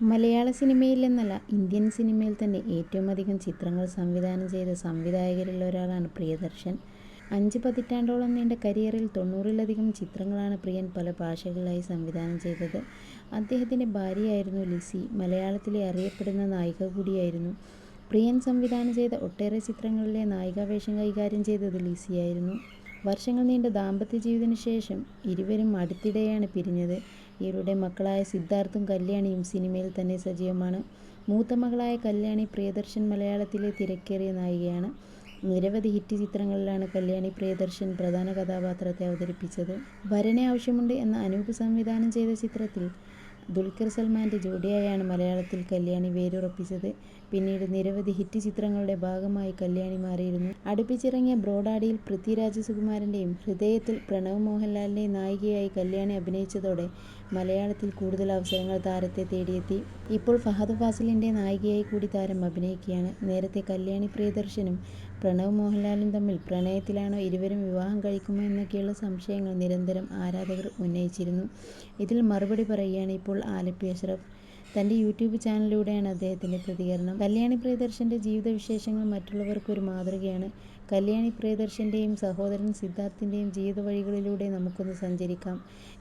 മലയാള സിനിമയിൽ എന്നല്ല ഇന്ത്യൻ സിനിമയിൽ തന്നെ ഏറ്റവും അധികം ചിത്രങ്ങൾ സംവിധാനം ചെയ്ത സംവിധായകരിൽ ഒരാളാണ് പ്രിയദർശൻ. അഞ്ച് പതിറ്റാണ്ടോളം നീണ്ട കരിയറിൽ തൊണ്ണൂറിലധികം ചിത്രങ്ങളാണ് പ്രിയൻ പല ഭാഷകളിലായി സംവിധാനം ചെയ്തത്. അദ്ദേഹത്തിന്റെ ഭാര്യയായിരുന്നു ലിസി മലയാളത്തിലെ അറിയപ്പെടുന്ന നായിക കൂടിയായിരുന്നു. പ്രിയൻ സംവിധാനം ചെയ്ത ഒട്ടേറെ ചിത്രങ്ങളിലെ നായികാവേഷം കൈകാര്യം ചെയ്തത് ലിസിയായിരുന്നു. വർഷങ്ങൾ നീണ്ട ദാമ്പത്യ ജീവിതത്തിന് ശേഷം ഇരുവരും അടുത്തിടെയാണ് പിരിഞ്ഞത്. ഇവരുടെ മക്കളായ സിദ്ധാർത്ഥും കല്യാണിയും സിനിമയിൽ തന്നെ സജീവമാണ്. മൂത്ത മകളായ കല്യാണി പ്രിയദർശൻ മലയാളത്തിലെ തിരക്കേറിയ നായികയാണ്. നിരവധി ഹിറ്റ് ചിത്രങ്ങളിലാണ് കല്യാണി പ്രിയദർശൻ പ്രധാന കഥാപാത്രത്തെ അവതരിപ്പിച്ചത്. വരനെ ആവശ്യമുണ്ട് എന്ന അനൂപ് സംവിധാനം ചെയ്ത ചിത്രത്തിൽ ദുൽഖർ സൽമാന്റെ ജോഡിയായാണ് മലയാളത്തിൽ കല്യാണി വേരുറപ്പിച്ചത്. പിന്നീട് നിരവധി ഹിറ്റ് ചിത്രങ്ങളുടെ ഭാഗമായി കല്യാണി മാറിയിരുന്നു. അടുപ്പിച്ചിറങ്ങിയ ബ്രോഡാഡിയിൽ പൃഥ്വിരാജ് സുകുമാരന്റെയും ഹൃദയത്തിൽ പ്രണവ് മോഹൻലാലിന്റെയും നായികയായി കല്യാണി അഭിനയിച്ചതോടെ മലയാളത്തിൽ കൂടുതൽ അവസരങ്ങൾ താരത്തെ തേടിയെത്തി. ഇപ്പോൾ ഫഹദ് ഫാസിലിന്റെ നായികയായി കൂടി താരം അഭിനയിക്കുകയാണ്. നേരത്തെ കല്യാണി പ്രിയദർശനും പ്രണവ് മോഹൻലാലും തമ്മിൽ പ്രണയത്തിലാണോ ഇരുവരും വിവാഹം കഴിക്കുമോ എന്നൊക്കെയുള്ള സംശയങ്ങൾ നിരന്തരം ആരാധകർ ഉന്നയിച്ചിരുന്നു. ഇതിൽ മറുപടി പറയുകയാണ് ഇപ്പോൾ ആലപ്പി അഷ്റഫ് തന്റെ യൂട്യൂബ് ചാനലിലൂടെയാണ് അദ്ദേഹത്തിന്റെ പ്രതികരണം. കല്യാണി പ്രിയദർശന്റെ ജീവിത വിശേഷങ്ങൾ മറ്റുള്ളവർക്ക് ഒരു മാതൃകയാണ്. കല്യാണി പ്രിയദർശന്റെയും സഹോദരൻ സിദ്ധാർത്ഥിന്റെയും ജീവിത വഴികളിലൂടെ നമുക്കൊന്ന് സഞ്ചരിക്കാം.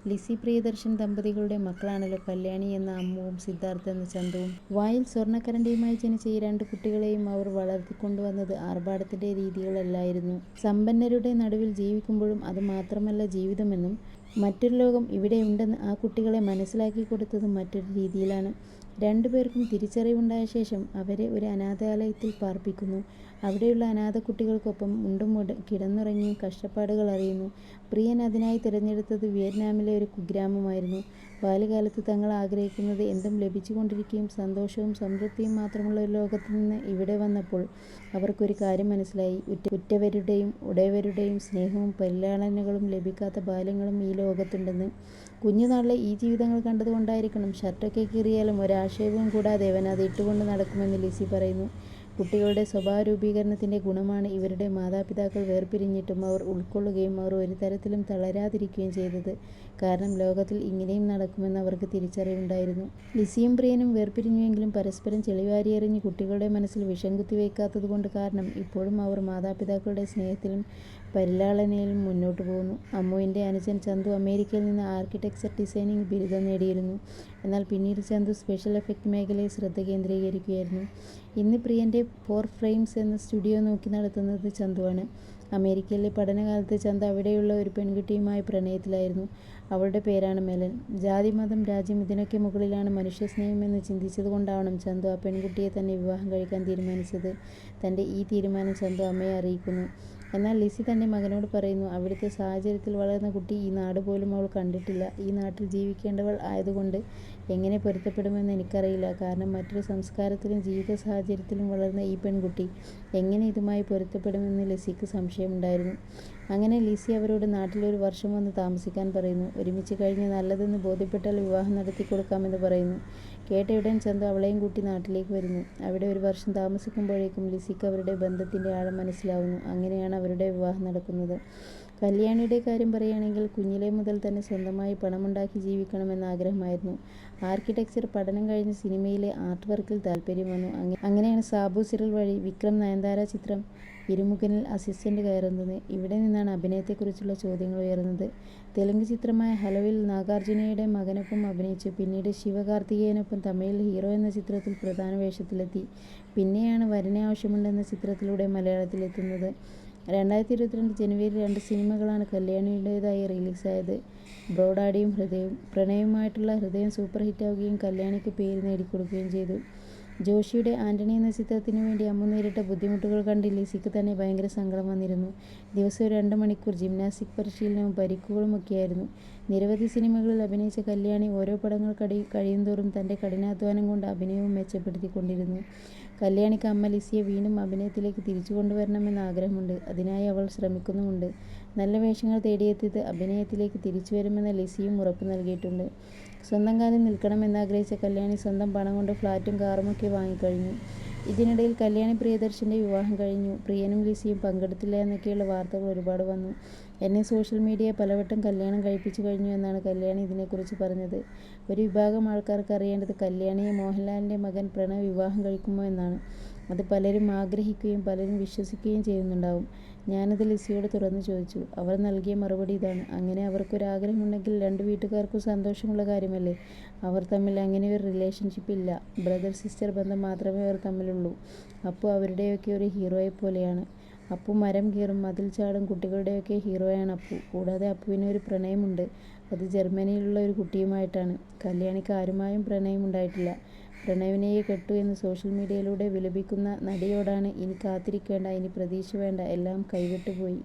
ലിസി പ്രിയദർശൻ ദമ്പതികളുടെ മക്കളാണല്ലോ കല്യാണി എന്ന അമ്മുവും സിദ്ധാർത്ഥ എന്ന ചന്തുവും വായിൽ സ്വർണക്കരണ്ടിയുമായി ജനിച്ച ഈ രണ്ട് കുട്ടികളെയും അവർ വളർത്തിക്കൊണ്ടുവന്നത് ആർഭാടത്തിന്റെ രീതികളല്ലായിരുന്നു. സമ്പന്നരുടെ നടുവിൽ ജീവിക്കുമ്പോഴും അത് മാത്രമല്ല ജീവിതമെന്നും മറ്റൊരു ലോകം ഇവിടെയുണ്ടെന്ന് ആ കുട്ടികളെ മനസ്സിലാക്കി കൊടുത്തത് മറ്റൊരു രീതിയിലാണ്. രണ്ടുപേർക്കും തിരിച്ചറിവുണ്ടായ ശേഷം അവരെ ഒരു അനാഥാലയത്തിൽ പാർപ്പിക്കുന്നു. അവിടെയുള്ള അനാഥ കുട്ടികൾക്കൊപ്പം മുണ്ടും കിടന്നുറങ്ങിയും കഷ്ടപ്പാടുകൾ അറിയുന്നു. പ്രിയൻ അതിനായി തിരഞ്ഞെടുത്തത് വിയറ്റ്നാമിലെ ഒരു കുഗ്രാമമായിരുന്നു. ബാല്യകാലത്ത് തങ്ങൾ ആഗ്രഹിക്കുന്നത് എന്തും ലഭിച്ചുകൊണ്ടിരിക്കുകയും സന്തോഷവും സംതൃപ്തിയും മാത്രമുള്ള ഒരു ലോകത്ത് നിന്ന് ഇവിടെ വന്നപ്പോൾ അവർക്കൊരു കാര്യം മനസ്സിലായി. ഉറ്റ ഉറ്റവരുടെയും ഉടയവരുടെയും സ്നേഹവും പരിലാളനകളും ലഭിക്കാത്ത ബാല്യങ്ങളും ഈ ലോകത്തുണ്ടെന്ന് കുഞ്ഞുനാളിലെ ഈ ജീവിതങ്ങൾ കണ്ടതുകൊണ്ടായിരിക്കണം ഷർട്ടൊക്കെ കീറിയാലും ഒരാശയവും കൂടാതെ അവൻ അത് ഇട്ടുകൊണ്ട് നടക്കുമെന്ന് ലിസി പറയുന്നു. കുട്ടികളുടെ സ്വഭാവ രൂപീകരണത്തിന്റെ ഗുണമാണ് ഇവരുടെ മാതാപിതാക്കൾ വേർപിരിഞ്ഞിട്ടും അവർ ഉൾക്കൊള്ളുകയും അവർ ഒരു തരത്തിലും തളരാതിരിക്കുകയും ചെയ്തത്. കാരണം ലോകത്തിൽ ഇങ്ങനെയും നടക്കുമെന്ന് അവർക്ക് തിരിച്ചറിവുണ്ടായിരുന്നു. ലിസിയും പ്രിയനും വേർപിരിഞ്ഞുവെങ്കിലും പരസ്പരം ചെളിവാരിയെറിഞ്ഞ് കുട്ടികളുടെ മനസ്സിൽ വിഷം കുത്തിവെക്കാത്തതുകൊണ്ട് കാരണം ഇപ്പോഴും അവർ മാതാപിതാക്കളുടെ സ്നേഹത്തിലും പരിലാളനയിലും മുന്നോട്ട് പോകുന്നു. അമ്മുവിന്റെ അനുജൻ ചന്തു അമേരിക്കയിൽ നിന്ന് ആർക്കിടെക്ചർ ഡിസൈനിങ് ബിരുദം നേടിയിരുന്നു. എന്നാൽ പിന്നീട് ചന്തു സ്പെഷ്യൽ എഫക്റ്റ് മേഖലയിൽ ശ്രദ്ധ കേന്ദ്രീകരിക്കുകയായിരുന്നു. ഇന്ന് പ്രിയന്റെ ഫോർ ഫ്രെയിംസ് എന്ന സ്റ്റുഡിയോ നോക്കി നടത്തുന്നത് ചന്തുവാണ്. അമേരിക്കയിലെ പഠനകാലത്ത് ചന്തു അവിടെയുള്ള ഒരു പെൺകുട്ടിയുമായി പ്രണയത്തിലായിരുന്നു. അവളുടെ പേരാണ് മെലൻ. ജാതി മതം രാജ്യം ഇതിനൊക്കെ മുകളിലാണ് മനുഷ്യസ്നേഹം എന്ന് ചിന്തിച്ചതുകൊണ്ടാവണം ചന്തു ആ പെൺകുട്ടിയെ തന്നെ വിവാഹം കഴിക്കാൻ തീരുമാനിച്ചത്. തന്റെ ഈ തീരുമാനം ചന്തു അമ്മയെ അറിയിക്കുന്നു. എന്നാൽ ലിസി തന്റെ മകനോട് പറയുന്നു അവിടുത്തെ സാഹചര്യത്തിൽ വളർന്ന കുട്ടി ഈ നാട് പോലും അവൾ കണ്ടിട്ടില്ല. ഈ നാട്ടിൽ ജീവിക്കേണ്ടവൾ ആയതുകൊണ്ട് എങ്ങനെ പൊരുത്തപ്പെടുമെന്ന് എനിക്കറിയില്ല. കാരണം മറ്റൊരു സംസ്കാരത്തിലും ജീവിത സാഹചര്യത്തിലും വളർന്ന ഈ പെൺകുട്ടി എങ്ങനെ ഇതുമായി പൊരുത്തപ്പെടുമെന്ന് ലിസിക്ക് സംശയമുണ്ടായിരുന്നു. അങ്ങനെ ലിസി അവരോട് നാട്ടിലൊരു വർഷം വന്ന് താമസിക്കാൻ പറയുന്നു. ഒരുമിച്ച് കഴിഞ്ഞ് നല്ലതെന്ന് ബോധ്യപ്പെട്ടാൽ വിവാഹം നടത്തി കൊടുക്കാമെന്ന് പറയുന്നു. കേട്ടയുടൻ ചന്തു അവളെയും കൂട്ടി നാട്ടിലേക്ക് വരുന്നു. അവിടെ ഒരു വർഷം താമസിക്കുമ്പോഴേക്കും ലിസിക്ക് അവരുടെ ബന്ധത്തിന്റെ ആഴം മനസ്സിലാവുന്നു. അങ്ങനെയാണ് അവരുടെ വിവാഹം നടക്കുന്നത്. കല്യാണിയുടെ കാര്യം പറയുകയാണെങ്കിൽ കുഞ്ഞിലെ മുതൽ തന്നെ സ്വന്തമായി പണമുണ്ടാക്കി ജീവിക്കണമെന്ന ആഗ്രഹമായിരുന്നു. ആർക്കിടെക്ചർ പഠനം കഴിഞ്ഞ് സിനിമയിലെ ആർട്ട് വർക്കിൽ താല്പര്യം വന്നു. അങ്ങനെയാണ് സാബു സിറൽ വഴി വിക്രം നയൻതാര ചിത്രം ഇരുമുഖനിൽ അസിസ്റ്റന്റ് കയറുന്നത്. ഇവിടെ നിന്നാണ് അഭിനയത്തെക്കുറിച്ചുള്ള ചോദ്യങ്ങൾ ഉയർന്നത്. തെലുങ്ക് ചിത്രമായ ഹലോയിൽ നാഗാർജുനയുടെ മകനൊപ്പം അഭിനയിച്ചു പിന്നീട് ശിവകാർത്തികേയനൊപ്പം തമിഴിൽ ഹീറോ എന്ന ചിത്രത്തിൽ പ്രധാന വേഷത്തിലെത്തി. പിന്നെയാണ് വരനെ ആവശ്യമുണ്ടെന്ന ചിത്രത്തിലൂടെ മലയാളത്തിലെത്തുന്നത്. രണ്ടായിരത്തി ഇരുപത്തിരണ്ട് ജനുവരി രണ്ട് സിനിമകളാണ് കല്യാണിയുടേതായി റിലീസായത്. ബ്രോഡാഡിയും ഹൃദയവും പ്രണയവുമായിട്ടുള്ള ഹൃദയം സൂപ്പർ ഹിറ്റാവുകയും കല്യാണിക്ക് പേര് നേടിക്കൊടുക്കുകയും ചെയ്തു. ജോഷിയുടെ ആന്റണി എന്ന ചിത്രത്തിന് വേണ്ടി അമ്മ നേരിട്ട ബുദ്ധിമുട്ടുകൾ കണ്ട് ലിസിക്ക് തന്നെ ഭയങ്കര സങ്കടം വന്നിരുന്നു. ദിവസവും രണ്ട് മണിക്കൂർ ജിംനാസ്റ്റിക് പരിശീലനവും പരിക്കുകളുമൊക്കെയായിരുന്നു നിരവധി സിനിമകളിൽ അഭിനയിച്ച കല്യാണി ഓരോ പടങ്ങൾ കടി കഴിയുന്തോറും തന്റെ കഠിനാധ്വാനം കൊണ്ട് അഭിനയവും മെച്ചപ്പെടുത്തിക്കൊണ്ടിരുന്നു. കല്യാണിക്ക് അമ്മ ലിസിയെ വീണ്ടും അഭിനയത്തിലേക്ക് തിരിച്ചു കൊണ്ടുവരണമെന്ന് ആഗ്രഹമുണ്ട്. അതിനായി അവൾ ശ്രമിക്കുന്നുമുണ്ട്. നല്ല വേഷങ്ങൾ തേടിയെത്തിയത് അഭിനയത്തിലേക്ക് തിരിച്ചു വരുമെന്ന ലിസിയും ഉറപ്പ് നൽകിയിട്ടുണ്ട്. സ്വന്തം കാലിൽ നിൽക്കണമെന്നാഗ്രഹിച്ച കല്യാണി സ്വന്തം പണം കൊണ്ട് ഫ്ലാറ്റും കാറുമൊക്കെ വാങ്ങിക്കഴിഞ്ഞു. ഇതിനിടയിൽ കല്യാണി പ്രിയദർശന്റെ വിവാഹം കഴിഞ്ഞു. പ്രിയനും ലിസിയും പങ്കെടുത്തില്ല എന്നൊക്കെയുള്ള വാർത്തകൾ ഒരുപാട് വന്നു. എന്നെ സോഷ്യൽ മീഡിയ പലവട്ടം കല്യാണം കഴിപ്പിച്ചു കഴിഞ്ഞു എന്നാണ് കല്യാണി ഇതിനെക്കുറിച്ച് പറഞ്ഞത്. ഒരു വിഭാഗം ആൾക്കാർക്ക് അറിയേണ്ടത് കല്യാണിയെ മോഹൻലാലിന്റെ മകൻ പ്രണവ് വിവാഹം കഴിക്കുമോ എന്നാണ്. അത് പലരും ആഗ്രഹിക്കുകയും പലരും വിശ്വസിക്കുകയും ചെയ്യുന്നുണ്ടാവും. ഞാനത് ലിസിയോട് തുറന്നു ചോദിച്ചു. അവർ നൽകിയ മറുപടി ഇതാണ്. അങ്ങനെ അവർക്കൊരാഗ്രഹമുണ്ടെങ്കിൽ രണ്ട് വീട്ടുകാർക്കും സന്തോഷമുള്ള കാര്യമല്ലേ. അവർ തമ്മിൽ അങ്ങനെ ഒരു റിലേഷൻഷിപ്പ് ഇല്ല. ബ്രദർ സിസ്റ്റർ ബന്ധം മാത്രമേ അവർ തമ്മിലുള്ളൂ. അപ്പു അവരുടെയൊക്കെ ഒരു ഹീറോയെ പോലെയാണ് അപ്പു മരം കീറും മതിൽ ചാടും കുട്ടികളുടെയൊക്കെ ഹീറോയാണ് അപ്പു. കൂടാതെ അപ്പുവിന് ഒരു പ്രണയമുണ്ട്. അത് ജർമ്മനിയിലുള്ള ഒരു കുട്ടിയുമായിട്ടാണ്. കല്യാണിക്ക് ആരുമായും പ്രണയമുണ്ടായിട്ടില്ല. പ്രണവിനെയേ കെട്ടു എന്ന് സോഷ്യൽ മീഡിയയിലൂടെ വിലപിക്കുന്ന നടിയോടാണ് ഇനി കാത്തിരിക്കേണ്ട ഇനി പ്രതീക്ഷ വേണ്ട എല്ലാം കൈവിട്ടു പോയി.